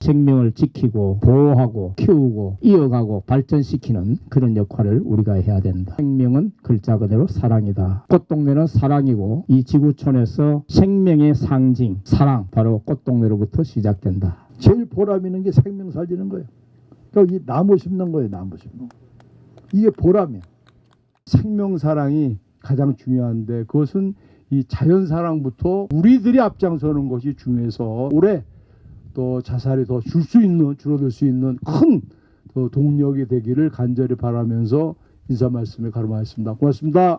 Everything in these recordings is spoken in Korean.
생명을 지키고 보호하고 키우고 이어가고 발전시키는 그런 역할을 우리가 해야 된다. 생명은 글자 그대로 사랑이다. 꽃동네는 사랑이고 이 지구촌에서 생명의 상징 사랑 바로 꽃동네로부터 시작된다. 제일 보람 있는 게 생명 살리는 거예요. 그러니까 이 나무 심는 거예요, 나무 심는 거. 이게 보람이야. 생명 사랑이 가장 중요한데 그것은 이 자연 사랑부터 우리들이 앞장서는 것이 중요해서 올해 또 자살이 더 줄 수 있는 줄어들 수 있는 큰더 동력이 되기를 간절히 바라면서 인사 말씀을 가름하겠습니다. 고맙습니다.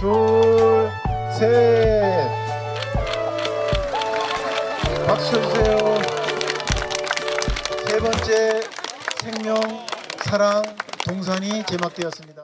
둘, 셋. 박수 주세요. 세 번째 생명, 사랑, 동산이 제막되었습니다.